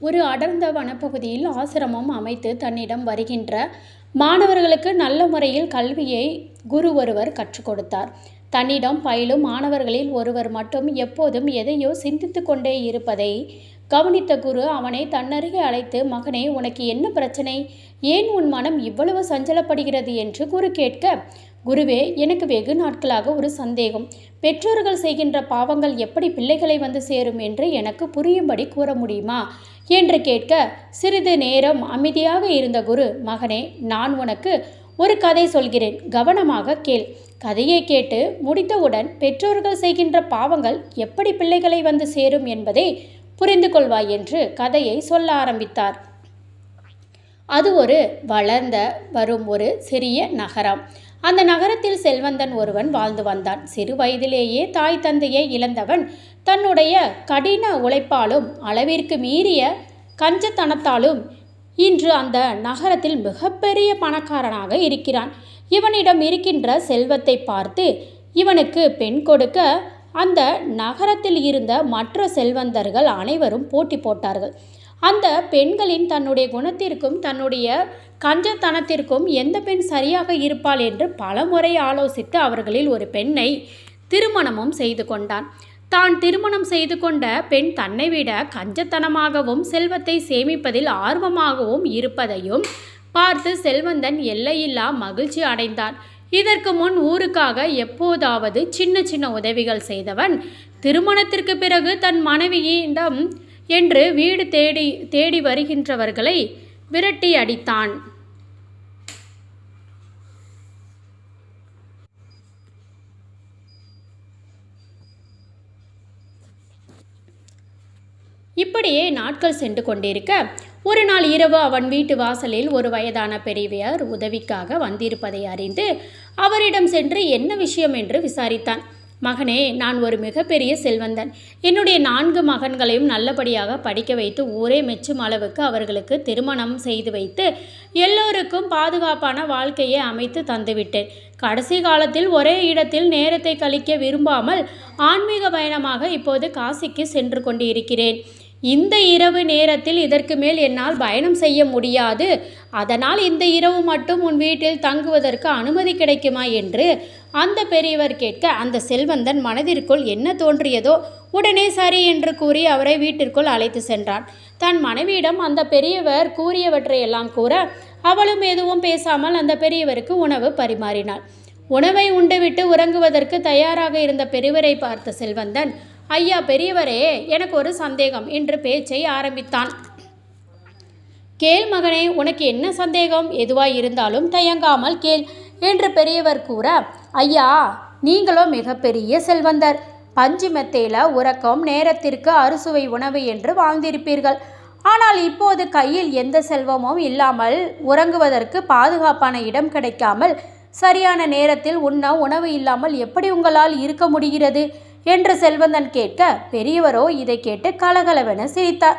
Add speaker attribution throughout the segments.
Speaker 1: ஒரு அடர்ந்த வனப்பகுதியில் ஆசிரமம் அமைத்து தன்னிடம் வருகின்ற மாணவர்களுக்கு நல்ல முறையில் கல்வியை குரு ஒருவர் கற்றுக் கொடுத்தார். தன்னிடம் பயிலும் மாணவர்களில் ஒருவர் மட்டும் எப்போதும் எதையோ சிந்தித்து கொண்டே இருப்பதை கவனித்த குரு அவனை தன்னருகே அழைத்து மகனே உனக்கு என்ன பிரச்சனை? ஏன் உன் மனம் இவ்வளவு சஞ்சலப்படுகிறது? என்று குரு கேட்க குருவே எனக்கு வெகு நாட்களாக ஒரு சந்தேகம். பெற்றோர்கள் செய்கின்ற பாவங்கள் எப்படி பிள்ளைகளை வந்து சேரும் என்று எனக்கு புரியும்படி கூற முடியுமா? என்று கேட்க சிறிது நேரம் அமைதியாக இருந்த குரு மகனே நான் உனக்கு ஒரு கதை சொல்கிறேன். கவனமாக கேள். கதையை கேட்டு முடித்தவுடன் பெற்றோர்கள் செய்கின்ற பாவங்கள் எப்படி பிள்ளைகளை வந்து சேரும் என்பதை புரிந்து கொள்வாய் என்று கதையை சொல்ல ஆரம்பித்தார். அது ஒரு வளர்ந்த வரும் ஒரு சிறிய நகரம். அந்த நகரத்தில் செல்வந்தன் ஒருவன் வாழ்ந்து வந்தான். சிறு வயதிலேயே தாய் தந்தையை இழந்தவன் தன்னுடைய கடின உழைப்பாலும் அளவிற்கு மீறிய கஞ்சத்தனத்தாலும் இன்று அந்த நகரத்தில் மிகப்பெரிய பணக்காரனாக இருக்கிறான். இவனிடம் இருக்கின்ற செல்வத்தை பார்த்து இவனுக்கு பெண் கொடுக்க அந்த நகரத்தில் இருந்த மற்ற செல்வந்தர்கள் அனைவரும் போட்டி போட்டார்கள். அந்த பெண்களின் தன்னுடைய குணத்திற்கும் தன்னுடைய கஞ்சத்தனத்திற்கும் எந்த பெண் சரியாக இருப்பாள் என்று பலமுறை ஆலோசித்து அவர்களில் ஒரு பெண்ணை திருமணமும் செய்து கொண்டான். தான் திருமணம் செய்து கொண்ட பெண் தன்னை விட கஞ்சத்தனமாகவும் செல்வத்தை சேமிப்பதில் ஆர்வமாகவும் இருப்பதையும் பார்த்து செல்வந்தன் எல்லையில்லா மகிழ்ச்சி அடைந்தான். இதற்கு முன் ஊருக்காக எப்போதாவது சின்ன சின்ன உதவிகள் செய்தவன் திருமணத்திற்கு பிறகு தன் மனைவியிடம் என்று வீடு தேடி தேடி வருகின்றவர்களை விரட்டி அடித்தான். இப்படியே நாட்கள் சென்று கொண்டிருக்க ஒரு நாள் இரவு அவன் வீட்டு வாசலில் ஒரு வயதான பெரியவர் உதவிக்காக வந்திருப்பதை அறிந்து அவரிடம் சென்று என்ன விஷயம் என்று விசாரித்தான். மகனே நான் ஒரு மிகப்பெரிய செல்வந்தன். என்னுடைய நான்கு மகன்களையும் நல்லபடியாக படிக்க வைத்து ஊரே மெச்சும் அளவுக்கு அவர்களுக்கு திருமணம் செய்து வைத்து எல்லோருக்கும் பாதுகாப்பான வாழ்க்கையை அமைத்து தந்துவிட்டேன். கடைசி காலத்தில் ஒரே இடத்தில் நேரத்தை கழிக்க விரும்பாமல் ஆன்மீக பயணமாக இப்போது காசிக்கு சென்று கொண்டிருக்கிறேன். இந்த இரவு நேரத்தில் இதற்கு மேல் என்னால் பயணம் செய்ய முடியாது. அதனால் இந்த இரவு மட்டும் உன் வீட்டில் தங்குவதற்கு அனுமதி கிடைக்குமா என்று அந்த பெரியவர் கேட்க அந்த செல்வந்தன் மனதிற்குள் என்ன தோன்றியதோ உடனே சரி என்று கூறி அவரை வீட்டிற்குள் அழைத்து சென்றான். தன் மனைவியிடம் அந்த பெரியவர் கூறியவற்றையெல்லாம் கூற அவளும் எதுவும் பேசாமல் அந்த பெரியவருக்கு உணவு பரிமாறினாள். உணவை உண்டுவிட்டு உறங்குவதற்கு தயாராக இருந்த பெரியவரை பார்த்த செல்வந்தன் ஐயா பெரியவரே எனக்கு ஒரு சந்தேகம். என்று பேச்சை ஆரம்பித்தான். கேள் மகனே உனக்கு என்ன சந்தேகம்? எதுவாய் இருந்தாலும் தயங்காமல் கேள் என்று பெரியவர் கூற ஐயா நீங்களோ மிகப்பெரிய செல்வந்தர். பஞ்சு மெத்தையில் உறக்கம் நேரத்திற்கு அறுசுவை உணவு என்று வாழ்ந்திருப்பீர்கள். ஆனால் இப்போது கையில் எந்த செல்வமும் இல்லாமல் உறங்குவதற்கு பாதுகாப்பான இடம் கிடைக்காமல் சரியான நேரத்தில் உண்ண உணவு இல்லாமல் எப்படி உங்களால் இருக்க முடிகிறது? என்று செல்வந்தன் கேட்க பெரியவரோ இதை கேட்டு கலகலவென சிரித்தார்.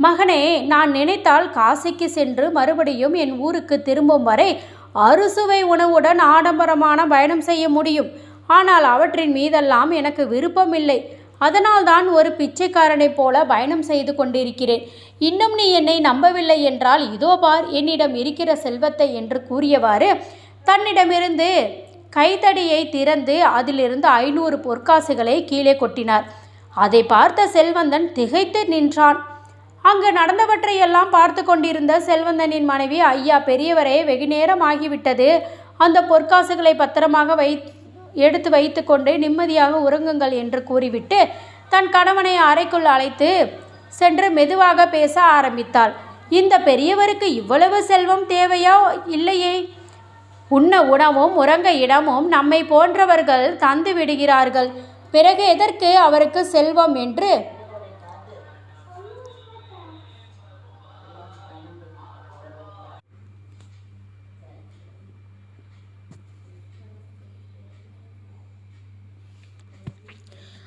Speaker 1: மகனே நான் நினைத்தால் காசிக்கு சென்று மறுபடியும் என் ஊருக்கு திரும்பும் வரை அறுசுவை உணவுடன் ஆடம்பரமான பயணம் செய்ய முடியும். ஆனால் அவற்றின் மீதெல்லாம் எனக்கு விருப்பமில்லை அதனால்தான் ஒரு பிச்சைக்காரனைப் போல பயணம் செய்து கொண்டிருக்கிறேன். இன்னும் நீ என்னை நம்பவில்லை என்றால் இதோ பார் என்னிடம் இருக்கிற செல்வத்தை என்று கூறியவாறு தன்னிடமிருந்து கைத்தடியை திறந்து அதிலிருந்து ஐநூறு பொற்காசுகளை கீழே கொட்டினார். அதை பார்த்த செல்வந்தன் திகைத்து நின்றான். அங்கு நடந்தவற்றையெல்லாம் பார்த்து கொண்டிருந்த செல்வந்தனின் மனைவி ஐயா பெரியவரே வெகு நேரம் ஆகிவிட்டது. அந்த பொற்காசுகளை பத்திரமாக வை எடுத்து வைத்துக்கொண்டு நிம்மதியாக உறங்குங்கள் என்று கூறிவிட்டு தன் கணவனை அறைக்குள் அழைத்து சென்று மெதுவாக பேச ஆரம்பித்தாள். இந்த பெரியவருக்கு இவ்வளவு செல்வம் தேவையா? இல்லையே. உண்ண உணவும் உறங்க இடமும் நம்மை போன்றவர்கள் தந்து விடுகிறார்கள். பிறகு எதற்கு அவருக்கு செல்வம் என்று?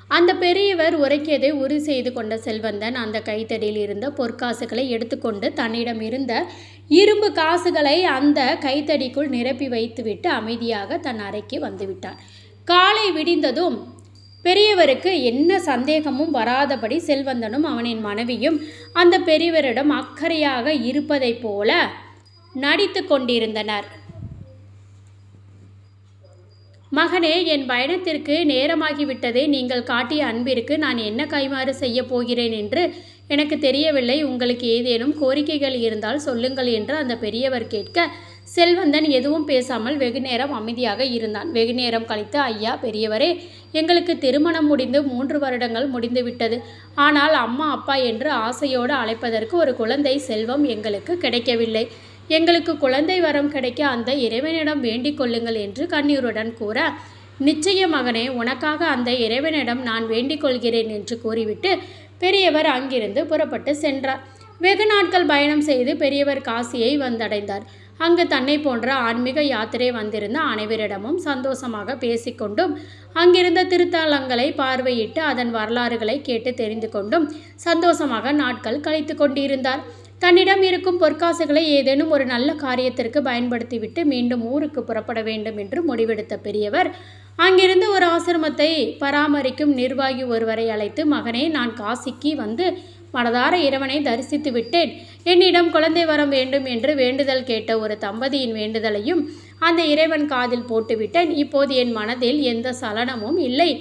Speaker 1: அந்த பெரியவர் உரைக்கியதை உறுதி செய்து கொண்ட செல்வந்தன் அந்த கைத்தடியில் இருந்த பொற்காசுகளை எடுத்துக்கொண்டு தன்னிடம் இருந்த இரும்பு காசுகளை அந்த கைத்தடிக்குள் நிரப்பி வைத்துவிட்டு அமைதியாக தன் அறைக்கு வந்துவிட்டான். காலை விடிந்ததும் பெரியவருக்கு என்ன சந்தேகமும் வராதபடி செல்வந்தனும் அவனின் மனைவியும் அந்த பெரியவரிடம் அக்கறையாக இருப்பதைப் போல நடித்து கொண்டிருந்தனர். மகனே என் பயணத்திற்கு நேரமாகிவிட்டதே. நீங்கள் காட்டிய அன்பிற்கு நான் என்ன கைமாறு செய்யப் போகிறேன்? என்று எனக்கு தெரியவில்லை உங்களுக்கு ஏதேனும் கோரிக்கைகள் இருந்தால் சொல்லுங்கள் என்று அந்த பெரியவர் கேட்க செல்வந்தன் எதுவும் பேசாமல் வெகு நேரம் அமைதியாக இருந்தான். வெகு நேரம் கழித்து ஐயா பெரியவரே எங்களுக்கு திருமணம் முடிந்து மூன்று வருடங்கள் முடிந்துவிட்டது ஆனால் அம்மா அப்பா என்று ஆசையோடு அழைப்பதற்கு ஒரு குழந்தை செல்வம் எங்களுக்கு கிடைக்கவில்லை. எங்களுக்கு குழந்தை வரம் கிடைக்க அந்த இறைவனிடம் வேண்டிக் கொள்ளுங்கள் என்று கண்ணீருடன் கூற நிச்சய மகனே உனக்காக அந்த இறைவனிடம் நான் வேண்டிக் கொள்கிறேன் என்று கூறிவிட்டு பெரியவர் அங்கிருந்து புறப்பட்டு சென்றார். வெகு நாட்கள் பயணம் செய்து பெரியவர் காசியை வந்தடைந்தார். அங்கு தன்னை போன்ற ஆன்மீக யாத்திரை வந்திருந்த அனைவரிடமும் சந்தோஷமாக பேசிக்கொண்டும் அங்கிருந்த திருத்தலங்களை பார்வையிட்டு அதன் வரலாறுகளை கேட்டு தெரிந்து கொண்டும் சந்தோஷமாக நாட்கள் கழித்து கொண்டிருந்தார். தன்னிடம் இருக்கும் பொற்காசுகளை ஏதேனும் ஒரு நல்ல காரியத்திற்கு பயன்படுத்திவிட்டு மீண்டும் ஊருக்கு புறப்பட வேண்டும் என்று முடிவெடுத்த பெரியவர் அங்கிருந்து ஒரு ஆசிரமத்தை பராமரிக்கும் நிர்வாகி ஒருவரை அழைத்து மகனே நான் காசிக்கு வந்து மனதார இறைவனை தரிசித்து விட்டேன். என்னிடம் குழந்தை வரம் வேண்டும் என்று வேண்டுதல் கேட்ட ஒரு தம்பதியின் வேண்டுதலையும் அந்த இறைவன் காதில் போட்டுவிட்டேன். இப்போது என் மனதில் எந்த சலனமும் இல்லை.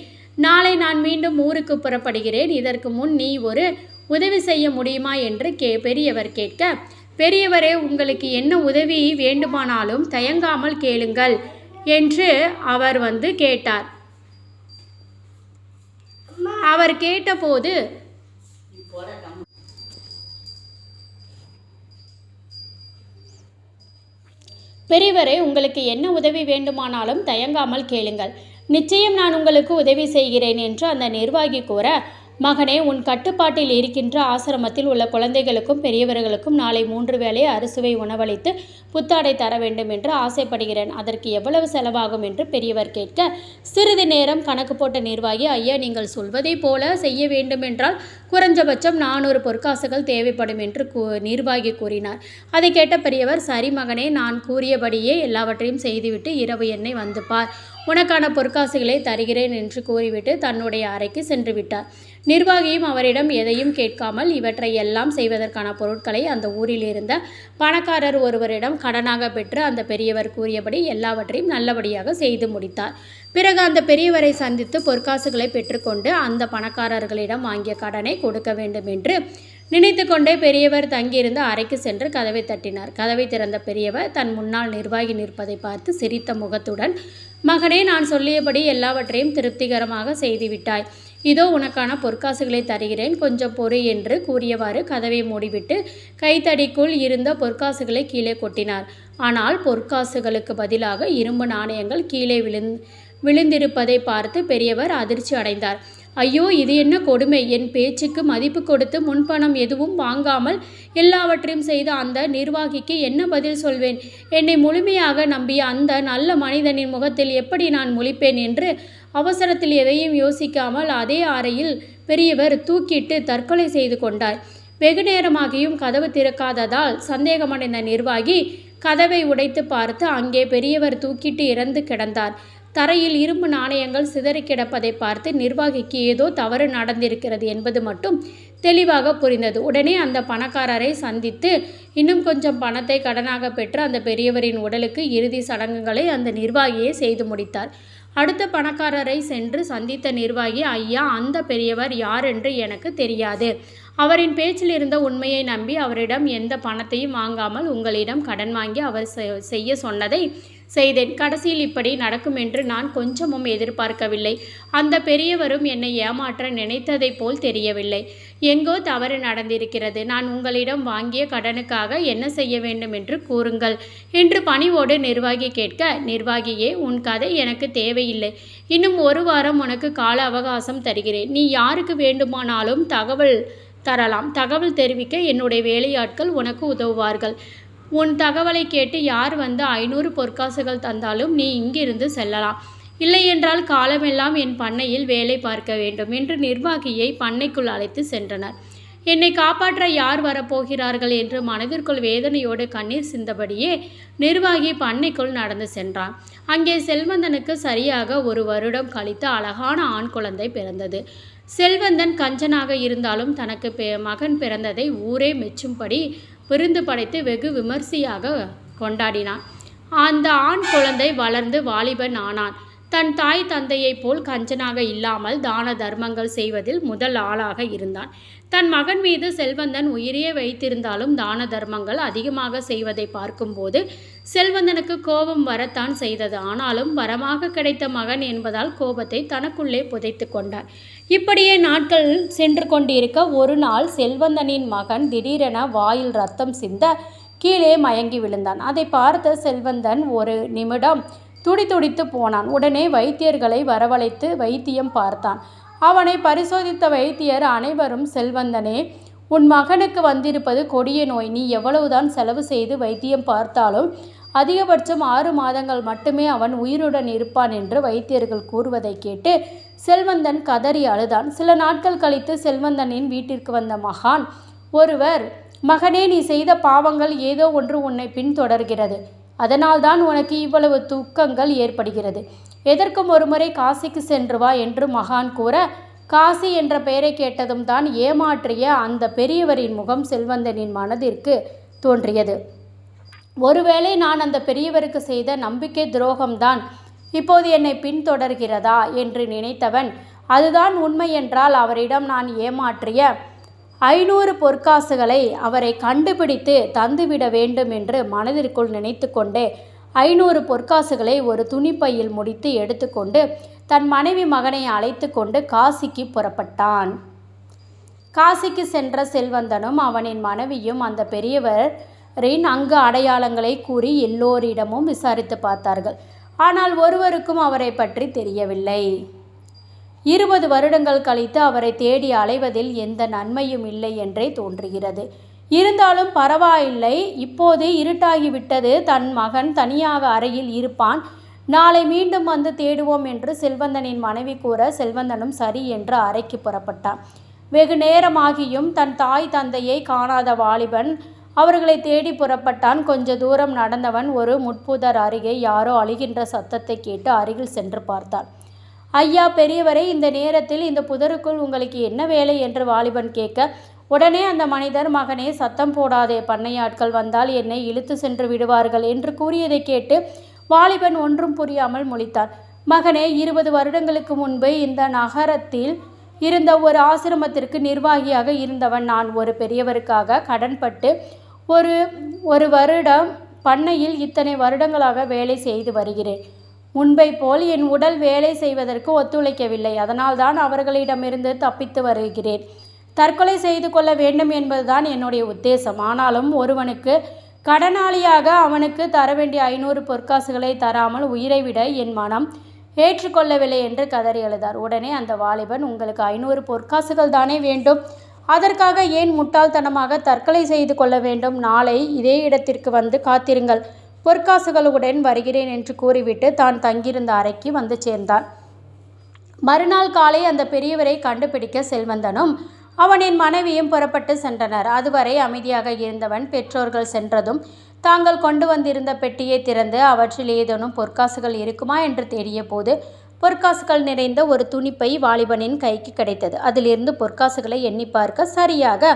Speaker 1: நாளை நான் மீண்டும் ஊருக்கு புறப்படுகிறேன். இதற்கு முன் நீ ஒரு உதவி செய்ய முடியுமா? என்று கே பெரியவர் கேட்க பெரியவரே உங்களுக்கு என்ன உதவி வேண்டுமானாலும் தயங்காமல் கேளுங்கள். என்று அவர் வந்து கேட்டார். அவர் கேட்டபோது பெரியவரே உங்களுக்கு என்ன உதவி வேண்டுமானாலும் தயங்காமல் கேளுங்கள். நிச்சயம் நான் உங்களுக்கு உதவி செய்கிறேன் என்று அந்த நிர்வாகி கூற மகனே உன் கட்டுப்பாட்டில் இருக்கின்ற ஆசிரமத்தில் உள்ள குழந்தைகளுக்கும் பெரியவர்களுக்கும் நாளை மூன்று வேளை அறுசுவை உணவளித்து புத்தாடை தர வேண்டும் என்று ஆசைப்படுகிறேன். அதற்கு எவ்வளவு செலவாகும் என்று பெரியவர் கேட்க சிறிது நேரம் கணக்கு போட்ட நிர்வாகி ஐயா நீங்கள் சொல்வதைப் போல செய்ய வேண்டுமென்றால் குறைஞ்சபட்சம் நானூறு பொற்காசுகள் தேவைப்படும் என்று கூ நிர்வாகி கூறினார். அதை கேட்ட பெரியவர் சரி மகனே நான் கூறியபடியே எல்லாவற்றையும் செய்துவிட்டு இரவு என்னை வந்து பார். உனக்கான பொற்காசுகளை தருகிறேன் என்று கூறிவிட்டு தன்னுடைய அறைக்கு சென்று விட்டார். நிர்வாகியும் அவரிடம் எதையும் கேட்காமல் இவற்றை எல்லாம் செய்வதற்கான பொருட்களை அந்த ஊரில் இருந்த பணக்காரர் ஒருவரிடம் கடனாக பெற்று அந்த பெரியவர் கூறியபடி எல்லாவற்றையும் நல்லபடியாக செய்து முடித்தார். பிறகு அந்த பெரியவரை சந்தித்து பொற்காசுகளை பெற்றுக்கொண்டு அந்த பணக்காரர்களிடம் வாங்கிய கடனை கொடுக்க வேண்டும் என்று நினைத்து கொண்டே பெரியவர் தங்கியிருந்த அறைக்கு சென்று கதவை தட்டினார். கதவை திறந்த பெரியவர் தன் முன்னால் நிர்வாகி நிற்பதை பார்த்து சிரித்த முகத்துடன் மகனே நான் சொல்லியபடி எல்லாவற்றையும் திருப்திகரமாக செய்துவிட்டாய். இதோ உனக்கான பொற்காசுகளை தருகிறேன். கொஞ்சம் பொறு என்று கூறியவாறு கதவை மூடிவிட்டு கைத்தடிக்குள் இருந்த பொற்காசுகளை கீழே கொட்டினார். ஆனால் பொற்காசுகளுக்கு பதிலாக இரும்பு நாணயங்கள் கீழே விழுந் விழுந்திருப்பதை பார்த்து பெரியவர் அதிர்ச்சி அடைந்தார். ஐயோ இது என்ன கொடுமை? என் பேச்சுக்கு மதிப்பு கொடுத்து முன்பணம் எதுவும் வாங்காமல் எல்லாவற்றையும் செய்த அந்த நிர்வாகிக்கு என்ன பதில் சொல்வேன்? என்னை முழுமையாக நம்பிய அந்த நல்ல மனிதனின் முகத்தில் எப்படி நான் முழிப்பேன் என்று அவசரத்தில் எதையும் யோசிக்காமல் அதே அறையில் பெரியவர் தூக்கிட்டு தற்கொலை செய்து கொண்டார். வெகு நேரமாகியும் கதவு திறக்காததால் சந்தேகமடைந்த நிர்வாகி கதவை உடைத்து பார்த்து அங்கே பெரியவர் தூக்கிட்டு இறந்து கிடந்தார். தரையில் இரும்பு நாணயங்கள் சிதறி கிடப்பதை பார்த்து நிர்வாகிக்கு ஏதோ தவறு நடந்திருக்கிறது என்பது மட்டும் தெளிவாக புரிந்தது. உடனே அந்த பணக்காரரை சந்தித்து இன்னும் கொஞ்சம் பணத்தை கடனாக பெற்று அந்த பெரியவரின் உடலுக்கு இறுதி சடங்குகளை அந்த நிர்வாகியே செய்து முடித்தார். அடுத்த பணக்காரரை சென்று சந்தித்த நிர்வாகி ஐயா அந்த பெரியவர் யார் என்று எனக்கு தெரியாது. அவரின் பேச்சில் இருந்த உண்மையை நம்பி அவரிடம் எந்த பணத்தையும் வாங்காமல் உங்களிடம் கடன் வாங்கி அவர் செ- செய்ய சொன்னதை செய்தேன். கடைசியில் இப்படி நடக்கும் என்று நான் கொஞ்சமும் எதிர்பார்க்கவில்லை. அந்த பெரியவரும் என்னை ஏமாற்ற நினைத்ததைப் போல் தெரியவில்லை. எங்கோ தவறு நடந்திருக்கிறது. நான் உங்களிடம் வாங்கிய கடனுக்காக என்ன செய்ய வேண்டும் என்று கூறுங்கள் என்று பணிவோடு நிர்வாகி கேட்க நிர்வாகியே உன் கதை எனக்கு தேவையில்லை. இன்னும் ஒரு வாரம் உனக்கு கால அவகாசம் தருகிறேன். நீ யாருக்கு வேண்டுமானாலும் தகவல் தரலாம். தகவல் தெரிவிக்க என்னுடைய வேலையாட்கள் உனக்கு உதவுவார்கள். உன் தகவலை கேட்டு யார் வந்து ஐநூறு பொற்காசுகள் தந்தாலும் நீ இங்கிருந்து செல்லலாம். இல்லையென்றால் காலமெல்லாம் என் பண்ணையில் வேலை பார்க்க வேண்டும் என்று நிர்வாகியை பண்ணைக்குள் அழைத்து சென்றனர். என்னை காப்பாற்ற யார் வரப்போகிறார்கள் என்று மனதிற்குள் வேதனையோடு கண்ணீர் சிந்தபடியே நிர்வாகி பண்ணைக்குள் நடந்து சென்றான். அங்கே செல்வந்தனுக்கு சரியாக ஒரு வருடம் கழித்து அழகான ஆண் குழந்தை பிறந்தது. செல்வந்தன் கஞ்சனாக இருந்தாலும் தனக்கு பெ மகன் பிறந்ததை ஊரே மெச்சும்படி விருந்து படைத்து வெகு விமர்சையாக கொண்டாடினான். அந்த ஆண் குழந்தை வளர்ந்து வாலிபன் ஆனான். தன் தாய் தந்தையைப் போல் கஞ்சனாக இல்லாமல் தான தர்மங்கள் செய்வதில் முதல் ஆளாக இருந்தான். தன் மகன் மீது செல்வந்தன் உயிரையே வைத்திருந்தாலும் தான தர்மங்கள் அதிகமாக செய்வதை பார்க்கும்போது செல்வந்தனுக்கு கோபம் வரத்தான் செய்தது. ஆனாலும் வரமாக கிடைத்த மகன் என்பதால் கோபத்தை தனக்குள்ளே புதைத்து கொண்டார் இப்படியே நாட்கள் சென்று கொண்டிருக்க ஒரு நாள் செல்வந்தனின் மகன் திடீரென வாயில் ரத்தம் சிந்த கீழே மயங்கி விழுந்தான். அதை பார்த்த செல்வந்தன் ஒரு நிமிடம் துடிதுடித்து போனான். உடனே வைத்தியர்களை வரவழைத்து வைத்தியம் பார்த்தான். அவனை பரிசோதித்த வைத்தியர் அனைவரும் செல்வந்தனே உன் மகனுக்கு வந்திருப்பது கொடிய நோய். நீ எவ்வளவுதான் செலவு செய்து வைத்தியம் பார்த்தாலும் அதிகபட்சம் ஆறு மாதங்கள் மட்டுமே அவன் உயிருடன் இருப்பான் என்று வைத்தியர்கள் கூறுவதை கேட்டு செல்வந்தன் கதறி அழுதான். சில நாட்கள் கழித்து செல்வந்தனின் வீட்டிற்கு வந்த மகான் ஒருவர் மகனே நீ செய்த பாவங்கள் ஏதோ ஒன்று உன்னை பின்தொடர்கிறது. அதனால்தான் உனக்கு இவ்வளவு துக்கங்கள் ஏற்படுகிறது. எதற்கும் ஒருமுறை காசிக்கு சென்று வா என்று மகான் கூற காசி என்ற பெயரை கேட்டதும் தான் ஏமாற்றிய அந்த பெரியவரின் முகம் செல்வந்தனின் மனதிற்கு தோன்றியது. ஒருவேளை நான் அந்த பெரியவருக்கு செய்த நம்பிக்கை துரோகம்தான் இப்போது என்னை பின்தொடர்கிறதா என்று நினைத்தவன் அதுதான் உண்மை என்றால் அவரிடம் நான் ஏமாற்றிய ஐநூறு பொற்காசுகளை அவரை கண்டுபிடித்து தந்துவிட வேண்டும் என்று மனதிற்குள் நினைத்து கொண்டே ஐநூறு பொற்காசுகளை ஒரு துணிப்பையில் முடித்து எடுத்துக்கொண்டு தன் மனைவி மகனை அழைத்து கொண்டு காசிக்கு புறப்பட்டான். காசிக்கு சென்ற செல்வந்தனும் அவனின் மனைவியும் அந்த பெரியவரின் அங்கு அடையாளங்களை கூறி எல்லோரிடமும் விசாரித்து பார்த்தார்கள். ஆனால் ஒருவருக்கும் அவரை பற்றி தெரியவில்லை. இருபது வருடங்கள் கழித்து அவரை தேடி அலைவதில் எந்த நன்மையும் இல்லை என்றே தோன்றுகிறது. இருந்தாலும் பரவாயில்லை. இப்போது இருட்டாகிவிட்டது. தன் மகன் தனியாக அறையில் இருப்பான். நாளை மீண்டும் வந்து தேடுவோம் என்று செல்வந்தனின் மனைவி கூற செல்வந்தனும் சரி என்று அறைக்கு புறப்பட்டான். வெகு நேரமாகியும் தன் தாய் தந்தையை காணாத வாலிபன் அவர்களை தேடி புறப்பட்டான். கொஞ்ச தூரம் நடந்தவன் ஒரு முட்புதர் அருகே யாரோ அழுகின்ற சத்தத்தை கேட்டு அருகில் சென்று பார்த்தான். ஐயா பெரியவரே இந்த நேரத்தில் இந்த புதருக்குள் உங்களுக்கு என்ன வேலை என்று வாலிபன் கேட்க உடனே அந்த மனிதர் மகனே சத்தம் போடாதே பண்ணையாட்கள் வந்தால் என்னை இழுத்து சென்று விடுவார்கள் என்று கூறியதை கேட்டு வாலிபன் ஒன்றும் புரியாமல் முழித்தார். மகனே இருபது வருடங்களுக்கு முன்பு இந்த நகரத்தில் இருந்த ஒரு ஆசிரமத்திற்கு நிர்வாகியாக இருந்தவன் நான் ஒரு பெரியவருக்காக கடன்பட்டு ஒரு ஒரு வருடம் பண்ணையில் இத்தனை வருடங்களாக வேலை செய்து வருகிறேன். முன்பை போல் என் உடல் வேலை செய்வதற்கு ஒத்துழைக்கவில்லை. அதனால்தான் அவர்களிடமிருந்து தப்பித்து வருகிறேன். தற்கொலை செய்து கொள்ள வேண்டும் என்பதுதான் என்னுடைய உத்தேசம். ஆனாலும் ஒருவனுக்கு கடனாளியாக அவனுக்கு தர வேண்டிய ஐநூறு பொற்காசுகளை தராமல் உயிரை விட என் மனம் ஏற்றுக்கொள்ளவில்லை என்று கதறி எழுதார் உடனே அந்த வாலிபன் உங்களுக்கு ஐநூறு பொற்காசுகள் தானே வேண்டும்? அதற்காக ஏன் முட்டாள்தனமாக தற்கொலை செய்து கொள்ள வேண்டும்? நாளை இதே இடத்திற்கு வந்து காத்திருங்கள். பொற்காசுகளுடன் வருகிறேன் என்று கூறிவிட்டு தான் தங்கியிருந்த அறைக்கு வந்து சேர்ந்தான். மறுநாள் காலை அந்த பெரியவரை கண்டுபிடிக்க செல்வந்தனும் அவனின் மனைவியும் புறப்பட்டு சென்றனர். அதுவரை அமைதியாக இருந்தவன் பெற்றோர்கள் சென்றதும் தாங்கள் கொண்டு வந்திருந்த பெட்டியை திறந்து அவற்றில் ஏதேனும் பொற்காசுகள் இருக்குமா என்று தேடிய போது பொற்காசுகள் நிறைந்த ஒரு துணிப்பை வாலிபனின் கைக்கு கிடைத்தது. அதிலிருந்து பொற்காசுகளை எண்ணி பார்க்க சரியாக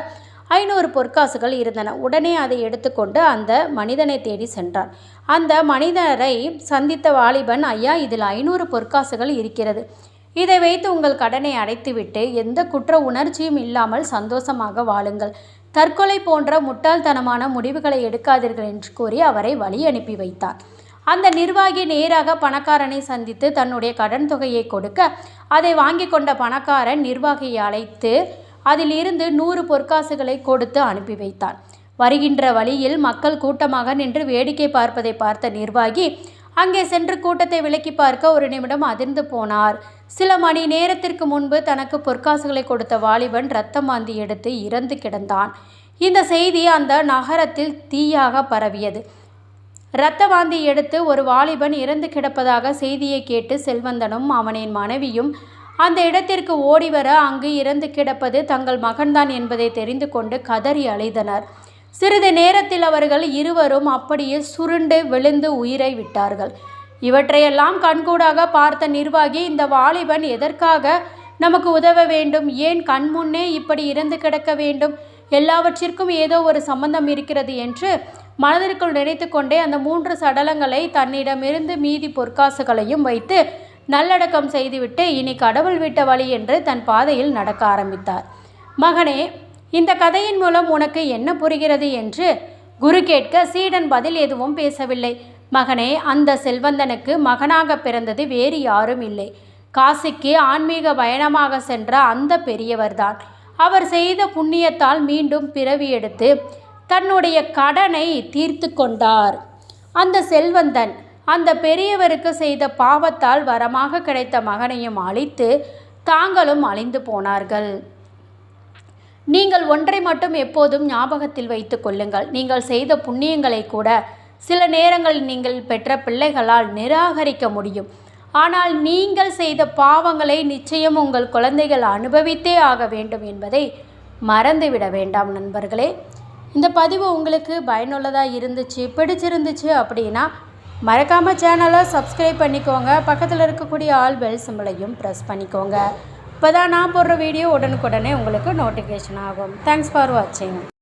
Speaker 1: ஐநூறு பொற்காசுகள் இருந்தன. உடனே அதை எடுத்துக்கொண்டு அந்த மனிதனை தேடி சென்றான். அந்த மனிதரை சந்தித்த வாலிபன் ஐயா இதில் ஐநூறு பொற்காசுகள் இருக்கிறது. இதை வைத்து உங்கள் கடனை அடைத்துவிட்டு எந்த குற்ற உணர்ச்சியும் இல்லாமல் சந்தோஷமாக வாழுங்கள். தற்கொலை போன்ற முட்டாள்தனமான முடிவுகளை எடுக்காதீர்கள் என்று கூறி அவரை வழி அனுப்பி வைத்தார். அந்த நிர்வாகி நேராக பணக்காரனை சந்தித்து தன்னுடைய கடன் தொகையை கொடுக்க அதை வாங்கி கொண்ட பணக்காரன் நிர்வாகியை அழைத்து அதில் இருந்து நூறு பொற்காசுகளை கொடுத்து அனுப்பி வைத்தான். வருகின்ற வழியில் மக்கள் கூட்டமாக நின்று வேடிக்கை பார்ப்பதை பார்த்த நிர்வாகி அங்கே சென்று கூட்டத்தை விலக்கி பார்க்க ஒரு நிமிடம் அதிர்ந்து போனார். சில மணி நேரத்திற்கு முன்பு தனக்கு பொற்காசுகளை கொடுத்த வாலிபன் ரத்தம் வாந்தி எடுத்து இறந்து கிடந்தான். இந்த செய்தி அந்த நகரத்தில் தீயாக பரவியது. இரத்த வாந்தி எடுத்து ஒரு வாலிபன் இறந்து கிடப்பதாக செய்தியை கேட்டு செல்வந்தனும் அவனின் மனைவியும் அந்த இடத்திற்கு ஓடி வர அங்கு இறந்து கிடப்பது தங்கள் மகன்தான் என்பதை தெரிந்து கொண்டு கதறி அழைத்தனர் சிறிது நேரத்தில் அவர்கள் இருவரும் அப்படியே சுருண்டு விழுந்து உயிரை விட்டார்கள். இவற்றையெல்லாம் கண்கூடாக பார்த்த நிர்வாகி இந்த வாலிபன் எதற்காக நமக்கு உதவ வேண்டும்? ஏன் கண்முன்னே இப்படி இறந்து கிடக்க வேண்டும்? எல்லாவற்றிற்கும் ஏதோ ஒரு சம்பந்தம் இருக்கிறது என்று மனதிற்குள் நினைத்து கொண்டே அந்த மூன்று சடலங்களை தன்னிடமிருந்து மீதி பொற்காசுகளையும் வைத்து நல்லடக்கம் செய்துவிட்டு இனி கடவுள் விட்ட வழி என்று தன் பாதையில் நடக்க ஆரம்பித்தார். மகனே இந்த கதையின் மூலம் உனக்கு என்ன புரிகிறது? என்று குரு கேட்க சீடன் பதில் எதுவும் பேசவில்லை. மகனே அந்த செல்வந்தனுக்கு மகனாக பிறந்தது வேறு யாரும் இல்லை. காசிக்கு ஆன்மீக பயணமாக சென்ற அந்த பெரியவர்தான். அவர் செய்த புண்ணியத்தால் மீண்டும் பிறவி எடுத்து தன்னுடைய கடனை தீர்த்து கொண்டார். அந்த செல்வந்தன் அந்த பெரியவருக்கு செய்த பாவத்தால் வரமாக கிடைத்த மகனையும் அழித்து தாங்களும் அழிந்து போனார்கள். நீங்கள் ஒன்றை மட்டும் எப்போதும் ஞாபகத்தில் வைத்து கொள்ளுங்கள். நீங்கள் செய்த புண்ணியங்களை கூட சில நேரங்களில் நீங்கள் பெற்ற பிள்ளைகளால் நிராகரிக்க முடியும். ஆனால் நீங்கள் செய்த பாவங்களை நிச்சயம் உங்கள் குழந்தைகள் அனுபவித்தே ஆக வேண்டும் என்பதை மறந்துவிட வேண்டாம் நண்பர்களே. இந்த பதிவு உங்களுக்கு பயனுள்ளதாக இருந்துச்சு பிடிச்சிருந்துச்சு அப்படின்னா மறக்காமல் சேனலை சப்ஸ்கிரைப் பண்ணிக்கோங்க. பக்கத்தில் இருக்கக்கூடிய ஆல் பெல் சிம்பிளையும் ப்ரெஸ் பண்ணிக்கோங்க. இப்போ தான் நான் போடுற வீடியோ உடனுக்குடனே உங்களுக்கு நோட்டிஃபிகேஷன் ஆகும். தேங்க்ஸ் ஃபார் வாட்சிங்